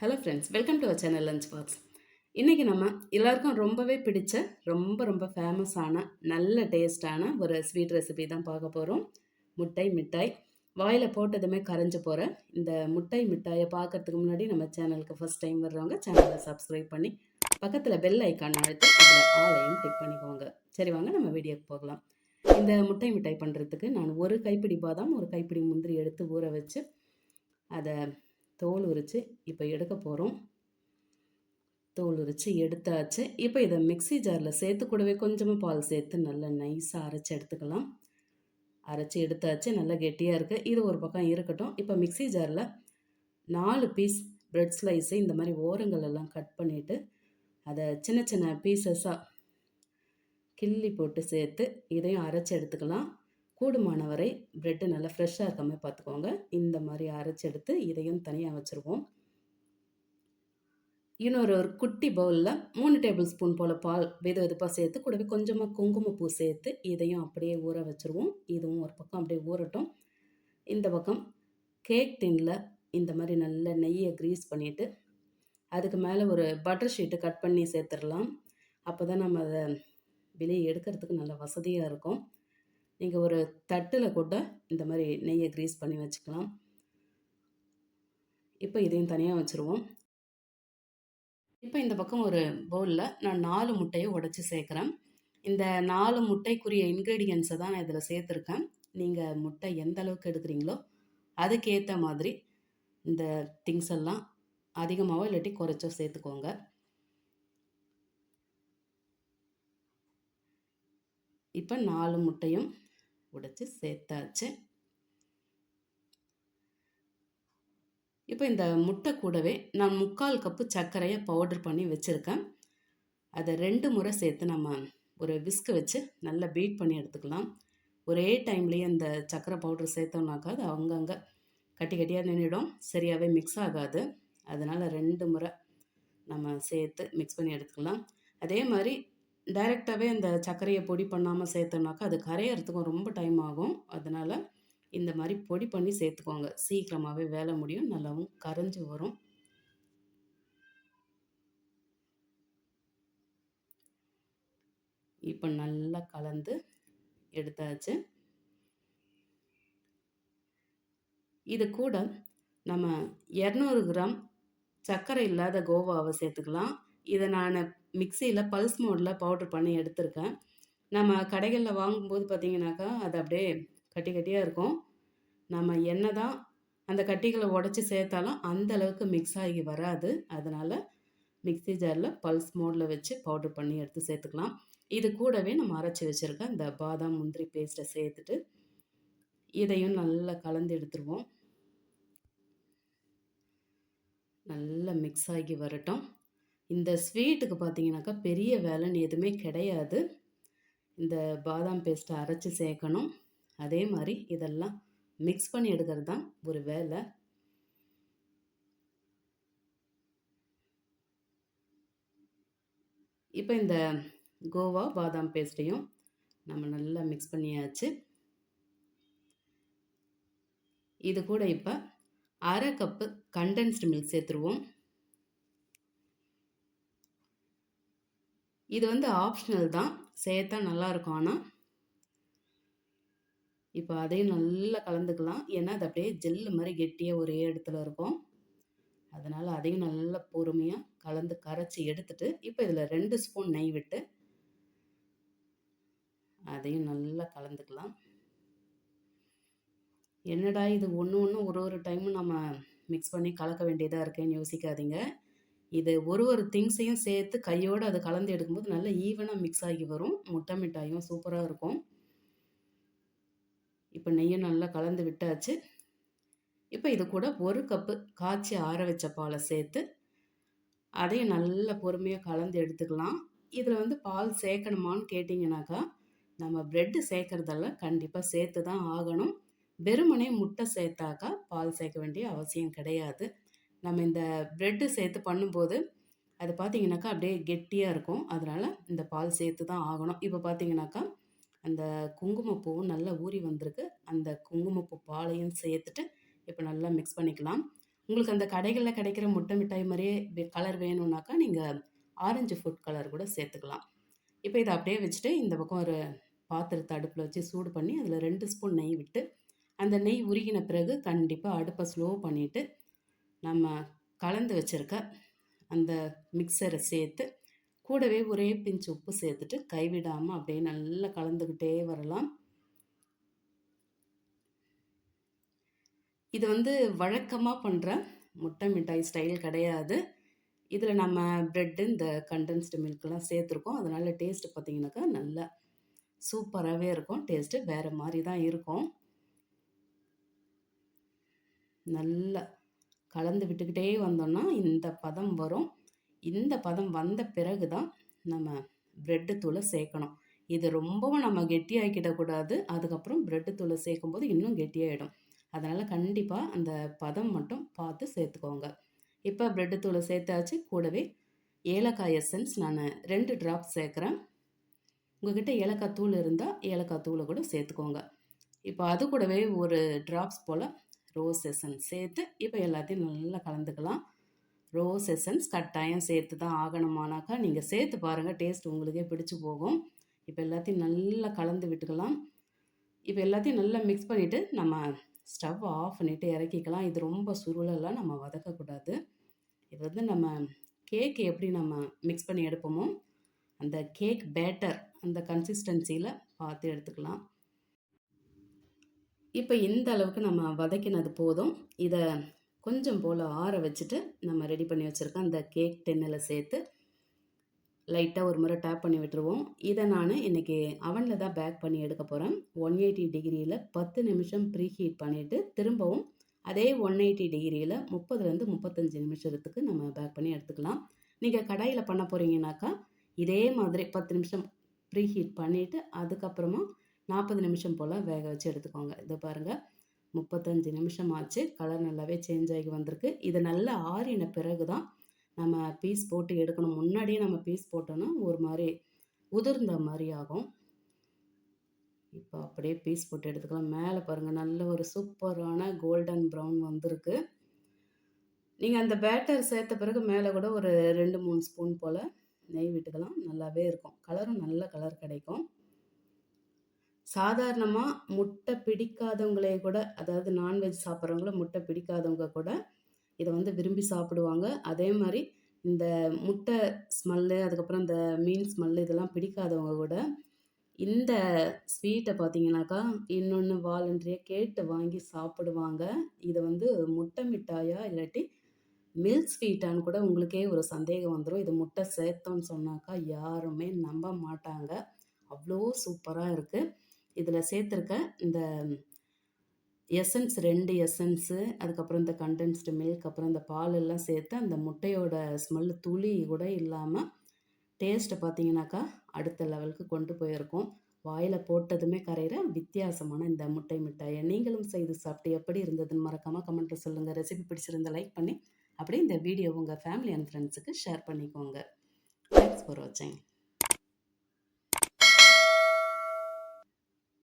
Hello friends welcome to our channel lunch box இன்றைக்கி நம்ம எல்லாருக்கும் ரொம்பவே பிடிச்ச ரொம்ப ரொம்ப ஃபேமஸான நல்ல டேஸ்டான ஒரு ஸ்வீட் ரெசிபி தான் பார்க்க போகிறோம் முட்டை மிட்டாய். வாயில் போட்டதுமே கரைஞ்சு போகிற இந்த முட்டை மிட்டாயை பார்க்கறதுக்கு முன்னாடி நம்ம சேனலுக்கு ஃபஸ்ட் டைம் வர்றவங்க சேனலை சப்ஸ்கிரைப் பண்ணி பக்கத்தில் பெல் ஐக்கான் அழுத்தி அதில் ஆலையும் டிக் பண்ணிக்கோங்க. சரி வாங்க நம்ம வீடியோக்கு போகலாம். இந்த முட்டை மிட்டாய் பண்ணுறதுக்கு நான் ஒரு கைப்பிடி பாதாம் ஒரு கைப்பிடி முந்திரி எடுத்து ஊற வச்சு அதை தோல் உரித்து இப்போ எடுக்க போகிறோம் தோல் உரித்து எடுத்தாச்சு. இப்போ இதை மிக்ஸி ஜாரில் சேர்த்து கூடவே கொஞ்சமாக பால் சேர்த்து நல்லா நைஸாக அரைச்சி எடுத்துக்கலாம். அரைச்சி எடுத்தாச்சு நல்லா கெட்டியாக இருக்குது இது ஒரு பக்கம் இருக்கட்டும். இப்போ மிக்ஸி ஜாரில் நாலு பீஸ் பிரெட் ஸ்லைஸை இந்த மாதிரி ஓரங்கள் எல்லாம் கட் பண்ணிவிட்டு அதை சின்ன சின்ன பீசஸாக கிள்ளி போட்டு சேர்த்து இதையும் அரைச்சி எடுத்துக்கலாம். கூடுமான வரை ப்ரெட்டு நல்லா ஃப்ரெஷ்ஷாக இருக்க மாதிரி பார்த்துக்கோங்க. இந்த மாதிரி அரைச்சி எடுத்து இதையும் தனியாக வச்சுருவோம். இன்னொரு ஒரு குட்டி பவுலில் மூணு டேபிள் ஸ்பூன் போல் பால் வெது வெதுப்பாக சேர்த்து கூடவே கொஞ்சமாக குங்குமப்பூ சேர்த்து இதையும் அப்படியே ஊற வச்சுருவோம். இதுவும் ஒரு பக்கம் அப்படியே ஊறட்டும். இந்த பக்கம் கேக் டின்னில் இந்த மாதிரி நல்ல நெய்யை க்ரீஸ் பண்ணிவிட்டு அதுக்கு மேலே ஒரு பட்டர் ஷீட்டு கட் பண்ணி சேர்த்துடலாம். அப்போ தான் நம்ம அதை வெளியே எடுக்கிறதுக்கு நல்ல வசதியாக இருக்கும். நீங்கள் ஒரு தட்டில் கூட இந்த மாதிரி நெய்யை க்ரீஸ் பண்ணி வச்சுக்கலாம். இப்போ இதையும் தனியாக வச்சுருவோம். இப்போ இந்த பக்கம் ஒரு பவுலில் நான் நாலு முட்டையை உடச்சி சேர்க்குறேன். இந்த நாலு முட்டைக்குரிய இன்க்ரீடியன்ஸை தான் நான் இதில் சேர்த்துருக்கேன். நீங்கள் முட்டை எந்த அளவுக்கு எடுக்கிறீங்களோ அதுக்கேற்ற மாதிரி இந்த திங்ஸ் எல்லாம் அதிகமாகவோ இல்லாட்டி குறைச்சோ சேர்த்துக்கோங்க. இப்போ நாலு முட்டையும் உடைச்சி சேர்த்தாச்சு. இப்போ இந்த முட்டை கூடவே நான் முக்கால் கப்பு சர்க்கரையை பவுடர் பண்ணி வச்சுருக்கேன். அதை ரெண்டு முறை சேர்த்து நம்ம ஒரு விஸ்கு வச்சு நல்லா பீட் பண்ணி எடுத்துக்கலாம். ஒரே டைம்லேயே இந்த சர்க்கரை பவுடர் சேர்த்தோம்னாக்கா அது அங்கங்கே கட்டி கட்டியாக நின்றுடும் சரியாகவே மிக்ஸ் ஆகாது. அதனால் ரெண்டு முறை நம்ம சேர்த்து மிக்ஸ் பண்ணி எடுத்துக்கலாம். அதே மாதிரி டைரெக்டாகவே அந்த சர்க்கரையை பொடி பண்ணாமல் சேர்த்தோம்னாக்கா அது கரையறதுக்கும் ரொம்ப டைம் ஆகும். அதனால் இந்த மாதிரி பொடி பண்ணி சேர்த்துக்கோங்க. சீக்கிரமாகவே வேலை முடியும். நல்லாவும் கரைஞ்சி வரும். இப்போ நல்லா கலந்து எடுத்தாச்சு. இது கூட நம்ம இரநூறு கிராம் சர்க்கரை இல்லாத கோவாவை சேர்த்துக்கலாம். இதை நான் மிக்சியில் பல்ஸ் மோடில் பவுட்ரு பண்ணி எடுத்திருக்கேன். நம்ம கடைகளில் வாங்கும்போது பார்த்திங்கனாக்கா அது அப்படியே கட்டி கட்டியாக இருக்கும். நம்ம என்ன தான் அந்த கட்டிகளை உடச்சி சேர்த்தாலும் அந்த அளவுக்கு மிக்ஸ் ஆகி வராது. அதனால் மிக்ஸி ஜாரில் பல்ஸ் மோடில் வச்சு பவுட்ரு பண்ணி எடுத்து சேர்த்துக்கலாம். இது கூடவே நம்ம அரைச்சி வச்சுருக்க இந்த பாதாம் முந்திரி பேஸ்ட்டை சேர்த்துட்டு இதையும் நல்லா கலந்து எடுத்துருவோம். நல்லா மிக்ஸ் ஆகி வரட்டும். இந்த ஸ்வீட்டுக்கு பார்த்தீங்கன்னாக்கா பெரிய வேலைன்னு எதுவுமே கிடையாது. இந்த பாதாம் பேஸ்ட்டை அரைச்சி சேர்க்கணும். அதே மாதிரி இதெல்லாம் மிக்ஸ் பண்ணி எடுக்கிறது தான் ஒரு வேலை. இப்போ இந்த கோவா பாதாம் பேஸ்ட்டையும் நம்ம நல்லா மிக்ஸ் பண்ணியாச்சு. இது கூட இப்போ அரை கப்பு கண்டென்ஸ்டு மில்க் சேர்த்துருவோம். இது வந்து ஆப்ஷனல் தான். சேர்த்தா நல்லாயிருக்கும் ஆனால் இப்போ அதையும் நல்லா கலந்துக்கலாம். ஏன்னா அது அப்படியே ஜெல்லு மாதிரி கெட்டியாக ஒரே இடத்துல இருக்கும். அதனால் அதையும் நல்லா பொறுமையாக கலந்து கரைச்சி எடுத்துட்டு இப்போ இதில் ரெண்டு ஸ்பூன் நெய் விட்டு அதையும் நல்லா கலந்துக்கலாம். என்னடா இது ஒன்று ஒன்று ஒரு ஒரு டைமும் நம்ம மிக்ஸ் பண்ணி கலக்க வேண்டியதாக இருக்கேன்னு யோசிக்காதீங்க. இது ஒரு ஒரு திங்ஸையும் சேர்த்து கையோடு அதை கலந்து எடுக்கும்போது நல்லா ஈவனாக மிக்ஸ் ஆகி வரும். முட்டை மிட்டாயும் சூப்பராக இருக்கும். இப்போ நெய்யும் நல்லா கலந்து விட்டாச்சு. இப்போ இது கூட ஒரு கப்பு காய்ச்சி ஆற வச்ச பாலை சேர்த்து அதையும் நல்ல பொறுமையாக கலந்து எடுத்துக்கலாம். இதில் வந்து பால் சேர்க்கணுமான்னு கேட்டிங்கனாக்கா நம்ம ப்ரெட்டு சேர்க்குறதெல்லாம் கண்டிப்பாக சேர்த்து தான் ஆகணும். வெறுமனே முட்டை சேர்த்தாக்கா பால் சேர்க்க வேண்டிய அவசியம் கிடையாது. நம்ம இந்த ப்ரெட்டு சேர்த்து பண்ணும்போது அது பார்த்திங்கனாக்கா அப்படியே கெட்டியாக இருக்கும். அதனால் இந்த பால் சேர்த்து தான் ஆகணும். இப்போ பார்த்திங்கனாக்கா அந்த குங்குமப்பூவும் நல்லா ஊறி வந்திருக்கு. அந்த குங்குமப்பூ பாலையும் சேர்த்துட்டு இப்போ நல்லா மிக்ஸ் பண்ணிக்கலாம். உங்களுக்கு அந்த கடைகளில் கிடைக்கிற முட்டை மிட்டாய் மாதிரியே கலர் வேணும்னாக்கா நீங்கள் ஆரஞ்சு ஃபுட் கலர் கூட சேர்த்துக்கலாம். இப்போ இதை அப்படியே வச்சுட்டு இந்த பக்கம் ஒரு பாத்திரத்தை அடுப்பில் வச்சு சூடு பண்ணி அதில் ரெண்டு ஸ்பூன் நெய் விட்டு அந்த நெய் உருகின பிறகு கண்டிப்பாக அடுப்பை ஸ்லோ பண்ணிவிட்டு நம்ம கலந்து வச்சுருக்க அந்த மிக்சரை சேர்த்து கூடவே ஒரே பிஞ்சு உப்பு சேர்த்துட்டு கைவிடாமல் அப்படியே நல்லா கலந்துக்கிட்டே வரலாம். இது வந்து வழக்கமாக பண்ணுற முட்டை மிட்டாய் ஸ்டைல் கிடையாது. இதில் நம்ம ப்ரெட்டு இந்த கண்டென்ஸ்டு மில்க்லாம் சேர்த்துருக்கோம். அதனால் டேஸ்ட்டு பார்த்தீங்கன்னாக்கா நல்லா சூப்பராகவே இருக்கும். டேஸ்ட்டு வேறு மாதிரி தான் இருக்கும். நல்லா கலந்து விட்டுக்கிட்டே வந்தோம்னா இந்த பதம் வரும். இந்த பதம் வந்த பிறகு தான் நம்ம ப்ரெட்டு தூளை சேர்க்கணும். இது ரொம்பவும் நம்ம கெட்டியாக்கிடக்கூடாது அதுக்கப்புறம் ப்ரெட்டு தூளை சேர்க்கும்போது இன்னும் கெட்டியாகிடும் அதனால் கண்டிப்பாக அந்த பதம் மட்டும் பார்த்து சேர்த்துக்கோங்க. இப்போ ப்ரெட்டு தூளை சேர்த்தாச்சு. கூடவே ஏலக்காய் எசன்ஸ் நான் ரெண்டு ட்ராப் சேர்க்குறேன். உங்ககிட்ட ஏலக்காய் தூள் இருந்தால் ஏலக்காய் தூளை கூட சேர்த்துக்கோங்க. இப்போ அது கூடவே ஒரு ட்ராப்ஸ் போல் ரோஸ் எசன்ஸ் சேர்த்து இப்போ எல்லாத்தையும் நல்லா கலந்துக்கலாம். ரோஸ் எசன்ஸ் கட்டாயம் சேர்த்து தான் ஆகணுமானாக்கா நீங்கள் சேர்த்து பாருங்கள் டேஸ்ட் உங்களுக்கே பிடிச்சி போகும். இப்போ எல்லாத்தையும் நல்லா கலந்து விட்டுக்கலாம். இப்போ எல்லாத்தையும் நல்லா மிக்ஸ் பண்ணிவிட்டு நம்ம ஸ்டவ் ஆஃப் பண்ணிவிட்டு இறக்கிக்கலாம். இது ரொம்ப சுருளெல்லாம் நம்ம வதக்கக்கூடாது. இது வந்து நம்ம கேக் எப்படி நம்ம மிக்ஸ் பண்ணி எடுப்போமோ அந்த கேக் பேட்டர் அந்த கன்சிஸ்டன்சியில் பார்த்து எடுத்துக்கலாம். இப்போ இந்த அளவுக்கு நம்ம வதக்கினது போதும். இதை கொஞ்சம் போல் ஆற வச்சுட்டு நம்ம ரெடி பண்ணி வச்சுருக்க அந்த கேக் டென்னில் சேர்த்து லைட்டாக ஒரு முறை டேப் பண்ணி விட்டுருவோம். இதை நான் இன்றைக்கி அவனில் தான் பேக் பண்ணி எடுக்க போகிறேன் ஒன் எயிட்டி டிகிரியில் பத்து நிமிஷம் ப்ரீ ஹீட் பண்ணிவிட்டு திரும்பவும் அதே ஒன் எயிட்டி டிகிரியில் முப்பதுலேருந்து முப்பத்தஞ்சு நிமிஷத்துக்கு நம்ம பேக் பண்ணி எடுத்துக்கலாம். நீங்கள் கடாயில் பண்ண போகிறீங்கனாக்கா இதே மாதிரி பத்து நிமிஷம் ப்ரீ ஹீட் பண்ணிவிட்டு அதுக்கப்புறமா நாற்பது நிமிஷம் போல் வேக வச்சு எடுத்துக்கோங்க. இதை பாருங்கள் முப்பத்தஞ்சு நிமிஷம் ஆச்சு. கலர் நல்லாவே சேஞ்ச் ஆகி வந்திருக்கு. இது நல்லா ஆறின பிறகு தான் நம்ம பீஸ் போட்டு எடுக்கணும். முன்னாடியே நம்ம பீஸ் போட்டோன்னா ஒரு மாதிரி உதிர்ந்த மாதிரி ஆகும். இப்போ அப்படியே பீஸ் போட்டு எடுத்துக்கலாம். மேலே பாருங்கள் நல்ல ஒரு சூப்பரான கோல்டன் ப்ரௌன் வந்திருக்கு. நீங்கள் அந்த பேட்டர் சேர்த்த பிறகு மேலே கூட ஒரு ரெண்டு மூணு ஸ்பூன் போல் நெய் விட்டுக்கலாம். நல்லாவே இருக்கும். கலரும் நல்ல கலர் கிடைக்கும். சாதாரணமாக முட்டை பிடிக்காதவங்களே கூட அதாவது நான்வெஜ் சாப்பிட்றவங்கள முட்டை பிடிக்காதவங்க கூட இதை வந்து விரும்பி சாப்பிடுவாங்க. அதே மாதிரி இந்த முட்டை ஸ்மெல்லு அதுக்கப்புறம் இந்த மீன் ஸ்மெல்லு இதெல்லாம் பிடிக்காதவங்க கூட இந்த ஸ்வீட்டை பார்த்தீங்கன்னாக்கா இன்னொன்று வாலண்டரியாக கேட்டு வாங்கி சாப்பிடுவாங்க. இதை வந்து முட்டை மிட்டாயா இல்லாட்டி மில்க் ஸ்வீட்டான்னு கூட உங்களுக்கே ஒரு சந்தேகம் வந்துடும் இது முட்டை சேர்த்தோன்னு சொன்னாக்கா யாருமே நம்ப மாட்டாங்க. அவ்வளோ சூப்பராக இருக்குது இதில் சேர்த்துருக்க இந்த எசன்ஸ் ரெண்டு எசன்ஸு அதுக்கப்புறம் இந்த கண்டென்ஸ்டு மில்க் அப்புறம் இந்த பால் எல்லாம் சேர்த்து அந்த முட்டையோட ஸ்மெல்லு துளி கூட இல்லாமல் டேஸ்ட்டை பார்த்தீங்கன்னாக்கா அடுத்த லெவலுக்கு கொண்டு போயிருக்கோம். வாயில் போட்டதுமே கரையிற வித்தியாசமான இந்த முட்டை மிட்டாயை. நீங்களும் செய்து சாப்பிட்டு எப்படி இருந்ததுன்னு மறக்காமல் கமெண்ட்டில் சொல்லுங்கள் ரெசிபி பிடிச்சிருந்த லைக் பண்ணி அப்படியே இந்த வீடியோ உங்கள் ஃபேமிலி அண்ட் ஃப்ரெண்ட்ஸுக்கு ஷேர் பண்ணிக்கோங்க. தேங்க்ஸ் ஃபார் வாட்சிங்